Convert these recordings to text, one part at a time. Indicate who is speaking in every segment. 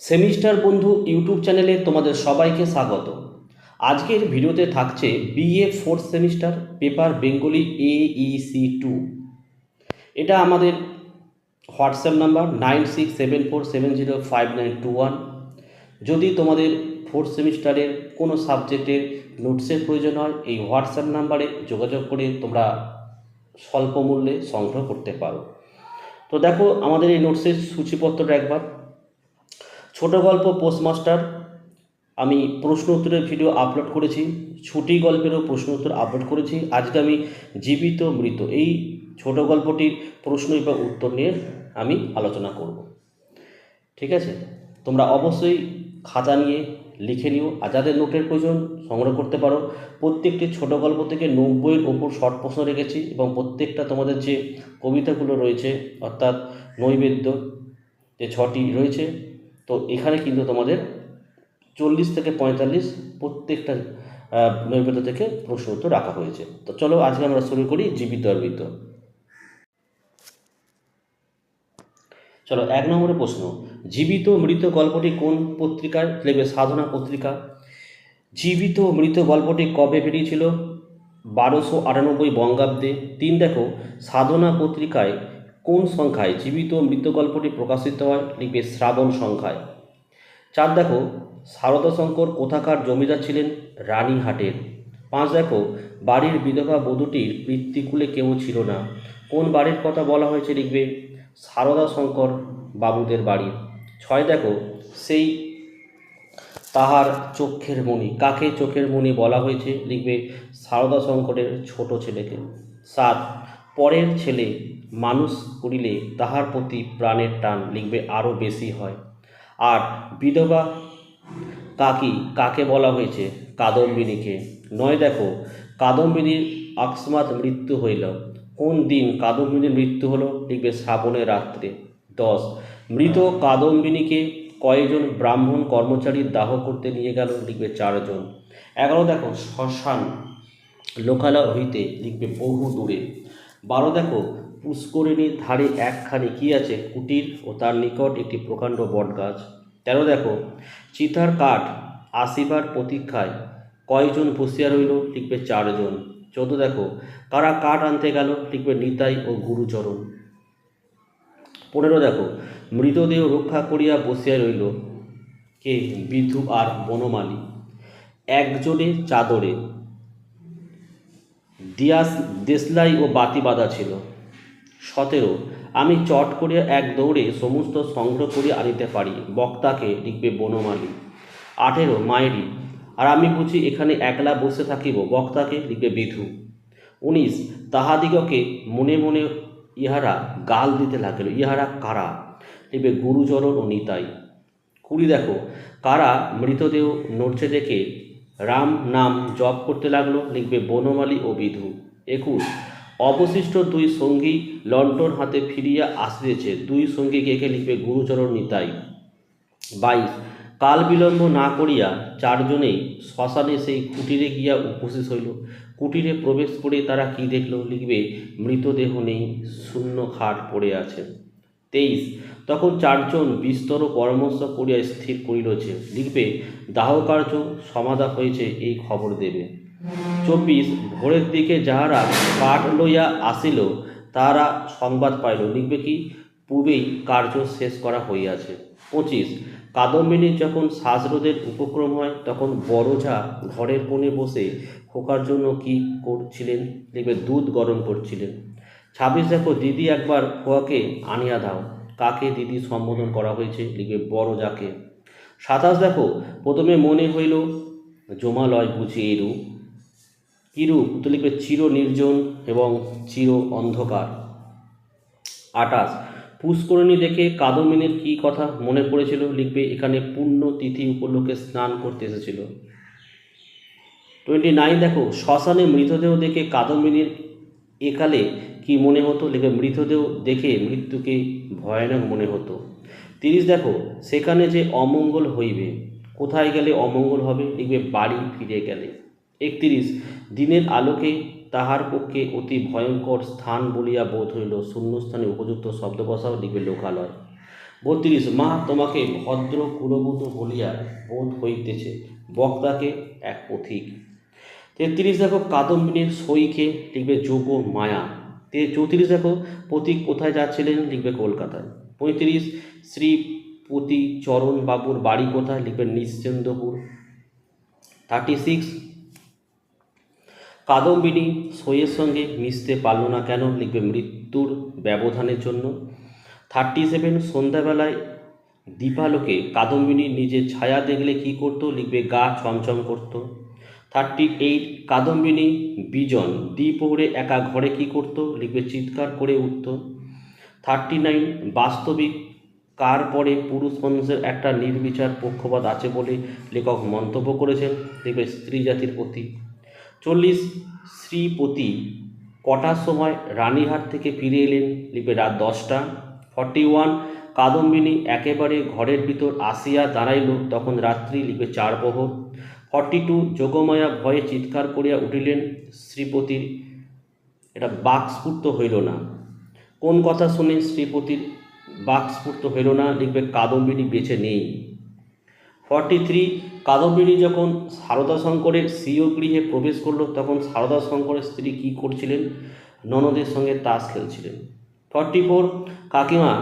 Speaker 1: Semester বন্ধু YouTube চ্যানেলে তোমাদের সবাইকে স্বাগত। আজকের ভিডিওতে থাকছে BA fourth semester paper Bengali A C two এটা আমাদের WhatsApp number nine six seven four seven zero five nine two one যদি তোমাদের ফোর্থ সেমিস্টারের কোনো সাবজেক্টের নোটসের প্রয়োজন হয়, এই হোয়াটসঅ্যাপ নাম্বারে যোগাযোগ করে তোমরা স্বল্প মূল্যে সংগ্রহ করতে পারো। তো দেখো, আমাদের এই নোটসের সূচিপত্রটা একবার ছোট গল্প পোস্টমাস্টার। আমি প্রশ্ন উত্তরের ভিডিও আপলোড করেছি। ছুটি গল্পেরও প্রশ্ন উত্তর আপলোড করেছি। আজকে আমি জীবিত মৃত। এই ছোট গল্পটির প্রশ্ন এবং উত্তর নিয়ে আমি আলোচনা করব। ঠিক আছে? তোমরা অবশ্যই খাতা নিয়ে লিখে নিও। আর যাদের নোটের প্রয়োজন সংগ্রহ করতে পারো। প্রত্যেকটি ছোট গল্প থেকে নব্বইয়ের ওপর শর্ট প্রশ্ন রেখেছি এবং প্রত্যেকটা তোমাদের যে কবিতাগুলো রয়েছে, অর্থাৎ নৈবেদ্য যে ছটি রয়েছে তো এখানে কিন্তু তোমাদের চল্লিশ থেকে পঁয়তাল্লিশ প্রত্যেকটা নৈবেদ্য থেকে প্রশ্ন উত্তর রাখা হয়েছে। তো চলো আজকে আমরা শুরু করি জীবিত আর মৃত চলো, এক নম্বরে প্রশ্ন। জীবিত মৃত গল্পটি কোন পত্রিকার লিখবে সাধনা পত্রিকা। জীবিত মৃত গল্পটি কবে বেরিয়েছিল? বারোশো আটানব্বই বঙ্গাব্দে। তিন দেখো, সাধনা পত্রিকায় কোন সংখ্যায় জীবিত মৃত গল্পটি প্রকাশিত হয় লিখবে শ্রাবণ সংখ্যায়। চার দেখো, সারদা শঙ্কর কোথাকার জমিদার ছিলেন? রানীহাটের। পাঁচ দেখো, বাড়ির বিধবা বধূটির পিতৃকুলে কেউ ছিল না। কোন বাড়ির কথা বলা হয়েছে লিখবে? সারদা শঙ্কর বাবুদের বাড়ি। ছয় দেখো, সেই তাহার চোখের মণি, কাকে চোখের মণি বলা হয়েছে লিখবে? সারদা শঙ্করের ছোট ছেলেকে। সাত, পরের ছেলে মানুষ করিলে তাহার প্রতি প্রাণের টান লিখবে আরও বেশি হয়। আর বিধবা কাকি কাকে বলা হয়েছে? কাদম্বিনীকে। নয় দেখো, কাদম্বিনীর আকস্মাৎ মৃত্যু হইল। কোন দিন কাদম্বিনীর মৃত্যু হলো? লিখবে শ্রাবণের রাত্রে। দশ, মৃত কাদম্বিনীকে কয়েকজন ব্রাহ্মণ কর্মচারী দাহ করতে নিয়ে গেল? লিখবে চারজন। এগারো দেখো, শ্মশান লোকালয় হইতে লিখবে বহু দূরে। বারো দেখো পুষ্করিণীর ধারে একখানি কি আছে? কুটির ও তার নিকট একটি প্রকাণ্ড বটগাছ। তেরো দেখো? চিতার কাঠ আসিবার প্রতীক্ষায় কয়জন বসিয়া রইল? লিখবে চারজন। চোদ্দ দেখো, কারা কাঠ আনতে গেল? লিখবে নিতাই ও গুরুচরণ। পনেরো দেখো, মৃতদেহ রক্ষা করিয়া বসিয়া রইল কে? বিধু আর বনমালী। একজনের চাদরে। দিয়াস দেশলাই ও বাতি বাঁধা ছিল। আমি চট করিয়া এক দৌড়ে সমস্ত সংগ্রহ করে আনিতে পারি। বক্তাকে লিখবে বনমালী। আঠেরো মায়েরি আর আমি বুঝি এখানে একলা বসে থাকিব, বক্তাকে লিখবে বিধু। উনিশ, তাহাদিগকে মনে মনে ইহারা গাল দিতে লাগিল, ইহারা কারা? লিখবে গুরুচরণ ও নিতাই। কুড়ি, দেখো, কারা মৃতদেহ নড়ছে দেখে রাম নাম জপ করতে লাগল, লিখবে বনমালী ও বিধু। একুশ অবশিষ্ট দুই সঙ্গী লন্ঠন হাতে ফিরিয়া আসিতেছে দুই সঙ্গীকে একে লিখবে গুরুচরণ নিতাই। বাইশ, কাল বিলম্ব না করিয়া চারজনেই শ্মশানে সেই কুটিরে গিয়া উপস্থিত হইল। কুটিরে প্রবেশ করে তারা কি দেখল? লিখবে, মৃতদেহ নেই, শূন্য খাট পড়ে আছে। তেইশ, তখন চারজন বিস্তর পরামর্শ করিয়া স্থির করিল যে, লিখবে, দাহকার্য সমাধা হয়েছে, এই খবর দেবে। চব্বিশ, ভোরের দিকে যাহারা কাঠ লইয়া আসিল, তাহারা সংবাদ পাইল। লিখবে কি? পূর্বেই কার্য শেষ করা হইয়াছে। পঁচিশ কাদম্বিনীর যখন শ্বাসরোধের উপক্রম হয়, তখন বড়ঝা ঘরের কোণে বসে খোকার জন্য কি করছিলেন? লিখবে, দুধ গরম করছিলেন। ছাব্বিশ, দেখো, দিদি একবার খোয়াকে আনিয়া দাও। কাকে দিদি সম্বোধন করা হয়েছে? লিখবে বড় যাকে সাতাশ, দেখো, প্রথমে মনে হইল, জমালয় বুঝি এরূপ কিরূপ? তো লিখবে, চির নির্জন এবং চির অন্ধকার। আটাশ পুষ্করণী দেখে কাদম্বিনীর কী কথা মনে পড়েছিল? লিখবে, এখানে পূর্ণ তিথি উপলক্ষে স্নান করতে এসেছিল। টোয়েন্টি নাইন দেখো, শ্মশানে মৃতদেহ দেখে কাদম্বিনীর একালে কি মনে হতো? লিখবে, মৃতদেহ দেখে মৃত্যুকে ভয়ানক মনে হতো। তিরিশ, দেখো, সেখানে যে অমঙ্গল হইবে। কোথায় গেলে অমঙ্গল হবে? লিখবে, বাড়ি ফিরে গেলে। একত্রিশ। দিনের আলোকে তাহার পক্ষে অতি ভয়ঙ্কর স্থান বলিয়া বোধ হইল শূন্যস্থানে উপযুক্ত শব্দ বসাও লিখবে লোকালয়। বত্রিশ, মা, তোমাকে ভদ্র কুলবুত বলিয়া বোধ হইতেছে, বক্তাকে এক পথিক। তেত্রিশ দেখো, কাদম্বিনীর সইকে লিখবে যোগ মায়া। তে, চৌত্রিশ দেখো, পথিক কোথায় যাচ্ছিলেন লিখবে কলকাতায়। পঁয়ত্রিশ শ্রীপতি চরণ বাবুর বাড়ি কোথায় লিখবে নিশ্চন্দ্রপুর থার্টি সিক্স কাদম্বিনী সইয়ের সঙ্গে মিশতে পারল না কেন? লিখবে মৃত্যুর ব্যবধানের জন্য। থার্টি সেভেন সন্ধ্যাবেলায় দীপালোকে কাদম্বিনী নিজের ছায়া দেখলে কি করত? লিখবে গা ছমছম করত। থার্টি এইট কাদম্বিনী বিজন দ্বিপহরে একা ঘরে কি করত? লিখবে চিৎকার করে উঠত। থার্টি নাইন বাস্তবিক কার পরে পুরুষ মানুষের একটা নির্বিচার পক্ষপাত আছে বলে লেখক মন্তব্য করেছেন। লিখবে স্ত্রী জাতির প্রতি চল্লিশ শ্রীপতি কটার সময় রানীহাট থেকে ফিরে এলেন। লিপে রাত দশটা। ফর্টি ওয়ান কাদম্বিনী একেবারে ঘরের ভিতর আসিয়া দাঁড়াইল, তখন রাত্রি লিপে চার প্রহর। ফর্টি টু যোগমায়া ভয়ে চিৎকার করিয়া উঠিলেন, শ্রীপতির এটা বাকস্ফূর্ত হইল না। কোন কথা শুনে শ্রীপতির বাকস্ফূর্ত হইল না লিখবে কাদম্বিনী বেঁচে নেই। ফর্টি থ্রি কাদম্বিনী যখন সারদা শঙ্করের স্বীয় গৃহে প্রবেশ করল, তখন সারদা শঙ্করের স্ত্রী কী করছিলেন? ননদের সঙ্গে তাস খেলছিলেন। ফর্টি ফোর কাকিমা,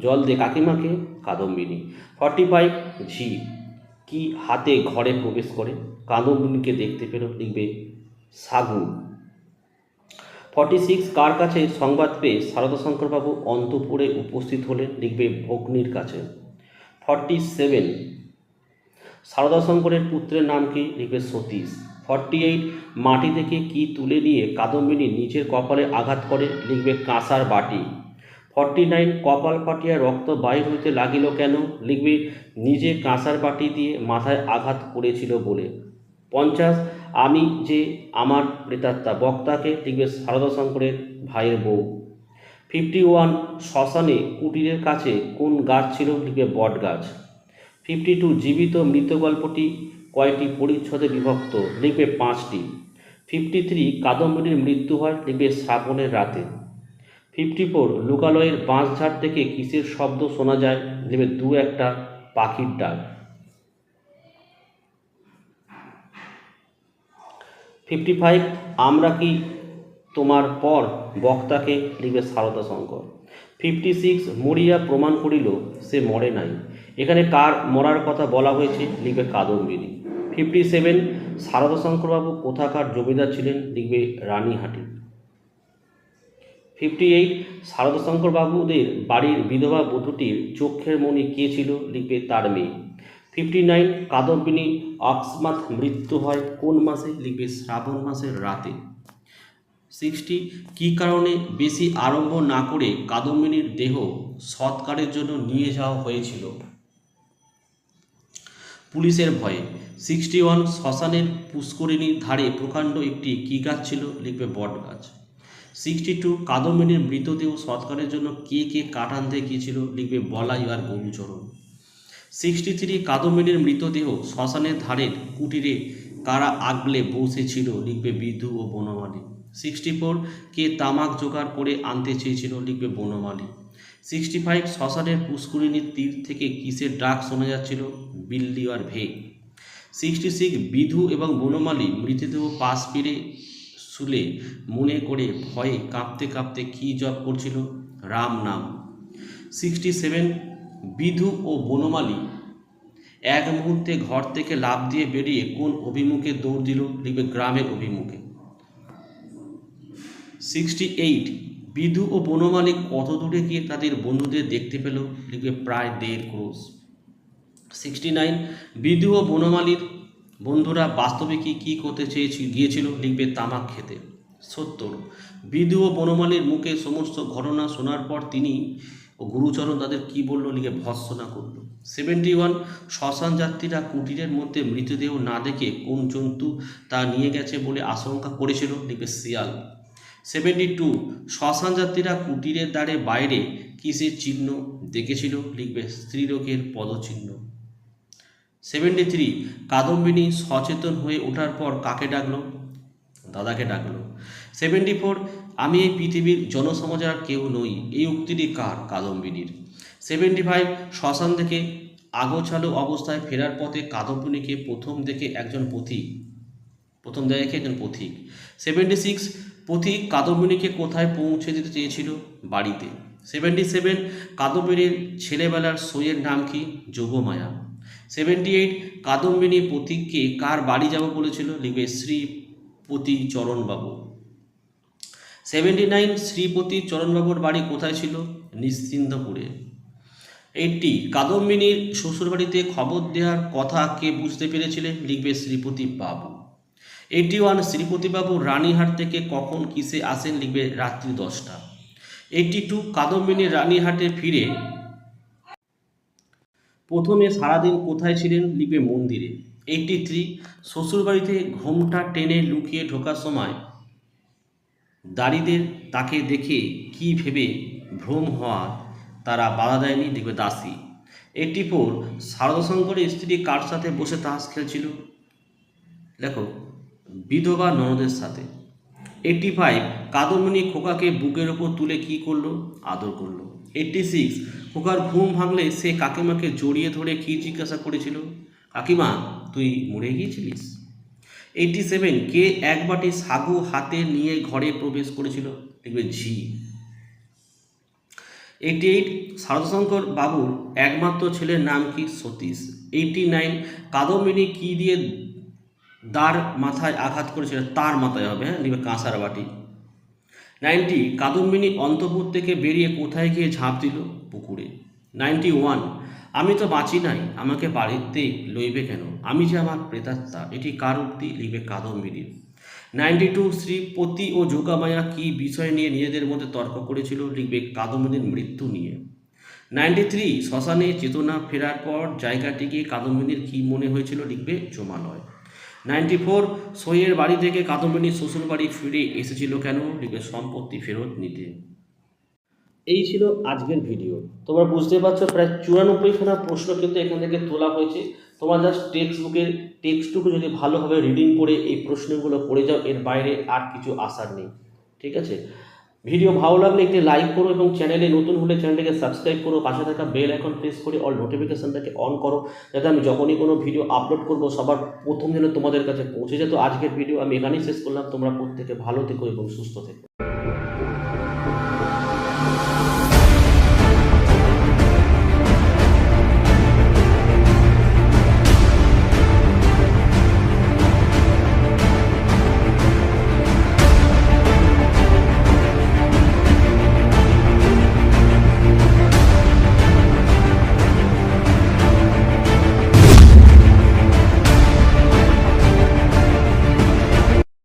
Speaker 1: জল দে কাকিমাকে, কাদম্বিনী। ফর্টি ফাইভ ঝি, কি হাতে ঘরে প্রবেশ করে? কাদম্বিনীকে দেখতে পেল, লিখবে, সাগু। ফর্টি সিক্স কার কাছে সংবাদ পেয়ে সারদা শঙ্করবাবু অন্তপুরে উপস্থিত হলেন, লিখবে, ভগ্নির কাছে। ফর্টি সেভেন সারদা শঙ্করের পুত্রের নাম কি? লিখবে সতীশ। ফর্টি এইট মাটি থেকে কি তুলে নিয়ে কাদম্বিনী নিজের কপালে আঘাত করে? লিখবে কাঁসার বাটি। ফর্টি নাইন কপাল ফাটিয়া রক্ত বাহির হইতে লাগিল কেন? লিখবে নিজে কাঁসার বাটি দিয়ে মাথায় আঘাত করেছিল বলে। পঞ্চাশ, আমি যে আমার প্রেতাত্মা বক্তাকে, লিখবে সারদা শঙ্করের ভাইয়ের বউ। ফিফটি ওয়ান শ্মশানে কুটিরের কাছে কোন গাছ ছিল? লিখবে বট গাছ ফিফটি টু জীবিত মৃত গল্পটি কয়টি পরিচ্ছদে বিভক্ত? লিখবে পাঁচটি। ফিফটি থ্রি কাদম্বরীর মৃত্যু হয় লিখবে শ্রাবণের রাতে। ফিফটি ফোর লোকালয়ের বাঁশঝাড় থেকে কিসের শব্দ শোনা যায়? লিখবে দু একটা পাখির ডাক। ফিফটি ফাইভ আমরা কি তোমার পর বক্তাকে? লিখবে সারদা শঙ্কর। ফিফটি সিক্স মরিয়া প্রমাণ করিল, সে মরে নাই। এখানে কার মরার কথা বলা হয়েছে লিখবে কাদম্বিনী। ফিফটি সেভেন সারদা শঙ্করবাবু কোথাকার জমিদার ছিলেন লিখবে রানীহাটি। ফিফটি এইট সারদা শঙ্করবাবুদের বাড়ির বিধবা বধূটির চক্ষের মণি কে ছিল লিখবে তার মেয়ে। ফিফটি নাইন কাদম্বিনী অকস্মাৎ মৃত্যু হয় কোন মাসে লিখবে শ্রাবণ মাসের রাতে। সিক্সটি কী কারণে বেশি আরম্ভ না করে কাদম্বিনীর দেহ সৎকারের জন্য নিয়ে যাওয়া হয়েছিল? পুলিশের ভয়ে। সিক্সটি ওয়ান শ্মশানের পুষ্করিণীর ধারে প্রকাণ্ড একটি কী গাছ ছিল, লিখবে বট গাছ। সিক্সটি টু কাদম্বিনীর মৃতদেহ সৎকারের জন্য কে কে কাটান দিয়ে গিয়েছিল লিখবে বলাই আর গরুচরণ। সিক্সটি থ্রি কাদম্বিনীর মৃতদেহ শ্মশানের ধারের কুটিরে কারা আগলে বসেছিল লিখবে বিধু ও বনমালী। সিক্সটি ফোর কে তামাক জোগাড় করে আনতে চেয়েছিল, লিখবে বনমালী। সিক্সটি ফাইভ শ্মশানের পুষ্করিণীর তীর থেকে কিসের ডাক শোনা যাচ্ছিল? বিল্লি আর ভে। সিক্সটি সিক্স বিধু এবং বনমালী মৃতদেহ পাশ ফিরে শুলে মনে করে ভয়ে কাঁপতে কাঁপতে কী জপ করছিল? রাম নাম। সিক্সটি সেভেন বিধু ও বনমালী এক মুহূর্তে ঘর থেকে লাভ দিয়ে বেরিয়ে কোন অভিমুখে দৌড় দিল? লিখবে গ্রামের অভিমুখে। সিক্সটি এইট বিধু ও বনমালিক কত দূরে গিয়ে তাদের বন্ধুদের দেখতে পেল? লিখবে প্রায় দেড় ক্রোশ। সিক্সটি নাইন বিধু ও বনমালীর বন্ধুরা বাস্তবে কি, কী করতে চেয়েছি, গিয়েছিল? লিখবে তামাক খেতে। সত্তর, বিধু ও বনমালীর মুখে সমস্ত ঘটনা শোনার পর তিনি ও গুরুচরণ তাদের কি বলল? লিখে ভৎসনা করল। সেভেন্টি ওয়ান শ্মশান যাত্রীরা কুটিরের মধ্যে মৃতদেহ না দেখে কোন জন্তু তা নিয়ে গেছে বলে আশঙ্কা করেছিল? লিখবে শিয়াল। সেভেন্টি টু, শ্মশান যাত্রীরা কুটিরের দ্বারে বাইরে কিসের চিহ্ন দেখেছিল? লিখবে স্ত্রীলোকের পদচিহ্ন। সেভেন্টি থ্রি, কাদম্বিনী সচেতন হয়ে ওঠার পর কাকে ডাকলো? দাদাকে ডাকলো। সেভেন্টি ফোর, আমি এই পৃথিবীর জনসমাজের আর কেউ নই, এই উক্তিটি কার? কাদম্বিনীর। সেভেন্টি ফাইভ, শ্মশান থেকে আগোছালো অবস্থায় ফেরার পথে কাদম্বিনীকে প্রথম দেখে একজন পথিক, প্রথম দেখে একজন পথিক। সেভেন্টি সিক্স পথিক কাদম্বিনীকে কোথায় পৌঁছে দিতে চেয়েছিল? বাড়িতে। সেভেন্টি সেভেন কাদম্বিনীর ছেলেবেলার সইয়ের নাম কি? যোগমায়া। সেভেন্টি এইট কাদম্বিনী পথিককে কার বাড়ি যাব বলেছিল? লিখবে শ্রীপতি চরণবাবু। সেভেন্টি নাইন শ্রীপতি চরণবাবুর বাড়ি কোথায় ছিল? নিশ্চিন্দপুরে। এইটটি কাদম্বিনীর শ্বশুরবাড়িতে খবর দেওয়ার কথা কে বুঝতে পেরেছিলেন? লিখবে শ্রীপতি বাবু। এইটটি ওয়ান শ্রীপতিবাবু রানীহাট থেকে কখন কিসে আসেন লিখবে রাত্রি দশটা। এইটি টু কাদম্বিনী রানীহাটে ফিরে প্রথমে সারাদিন কোথায় ছিলেন লিখবে মন্দিরে। এইটি থ্রি শ্বশুরবাড়িতে ঘোমটা টেনে লুকিয়ে ঢোকার সময় দাড়িদের তাকে দেখে কি ভেবে ভ্রম হওয়া তারা বাধা দেয়নি লিখবে দাসী। এইটটি ফোর শারদাশঙ্করের স্ত্রী কার সাথে বসে তাস খেলছিল? দেখো বিধবা ননদের সাথে। এইটটি ফাইভ কাদম্বিনী খোকাকে বুকের ওপর তুলে কি করল? আদর করল। এইটটি সিক্স খোকার ঘুম ভাঙলে সে কাকিমাকে জড়িয়ে ধরে কি জিজ্ঞাসা করেছিল? কাকিমা, তুই মরে গিয়েছিলিস? এইটটি সেভেন কে এক বাটি সাগু হাতে নিয়ে ঘরে প্রবেশ করেছিল? দেখবে ঝি। এইটি এইট শারদাশঙ্কর বাবুর একমাত্র ছেলের নাম কি? সতীশ। এইটি নাইন কাদম্বিনী কি দিয়ে দার মাথায় আঘাত করেছিল তার মাথায় হবে হ্যাঁ নিবে কাঁসার বাটি। নাইনটি, কাদম্বিনী অন্তপুর থেকে বেরিয়ে কোথায় গিয়ে ঝাঁপ দিল? পুকুরে। নাইনটি ওয়ান, আমি তো বাঁচি নাই, আমাকে বাড়িতে লইবে কেন? আমি যে আমার প্রেতাত্মা, এটি কার উক্তি? লিখবে কাদম্বিনীর নাইনটি টু শ্রীপতি ও যোগামায়া কী বিষয় নিয়ে নিজেদের মধ্যে তর্ক করেছিল? লিখবে কাদম্বিনীর মৃত্যু নিয়ে। নাইনটি থ্রি, শ্মশানে চেতনা ফেরার পর জায়গাটিকে কাদম্বিনীর কী মনে হয়েছিল? লিখবে জমালয়। নাইনটি ফোর সইয়ের বাড়ি থেকে কাদম্বিনী শ্বশুর বাড়ি ফিরে এসেছিল কেন? লিখবে সম্পত্তি ফেরত নিতে। এই ছিল আজকের ভিডিও। তোমরা বুঝতে পারছ, প্রায় চুরানব্বই চুরানব্বইখানা প্রশ্ন কিন্তু এখান থেকে তোলা হয়েছে। তোমার জাস্ট টেক্সট বুকের টেক্সটুকু যদি ভালোভাবে রিডিং করে এই প্রশ্নগুলো পড়ে যাও, এর বাইরে আর কিছু আসার নেই। ঠিক আছে? ভিডিও ভালো লাগলে একটি লাইক করো এবং চ্যানেলে নতুন হলে চ্যানেলটিকে সাবস্ক্রাইব করো, পাশে থাকা বেল আইকন প্রেস করে অল নোটিফিকেশনটাকে অন করো, যাতে আমি যখনই কোনো ভিডিও আপলোড করব, সবার প্রথম যেন তোমাদের কাছে পৌঁছে যেত আজকের ভিডিও আমি এখানেই শেষ করলাম। তোমরা প্রত্যেকে ভালো থেকো এবং সুস্থ থেকো।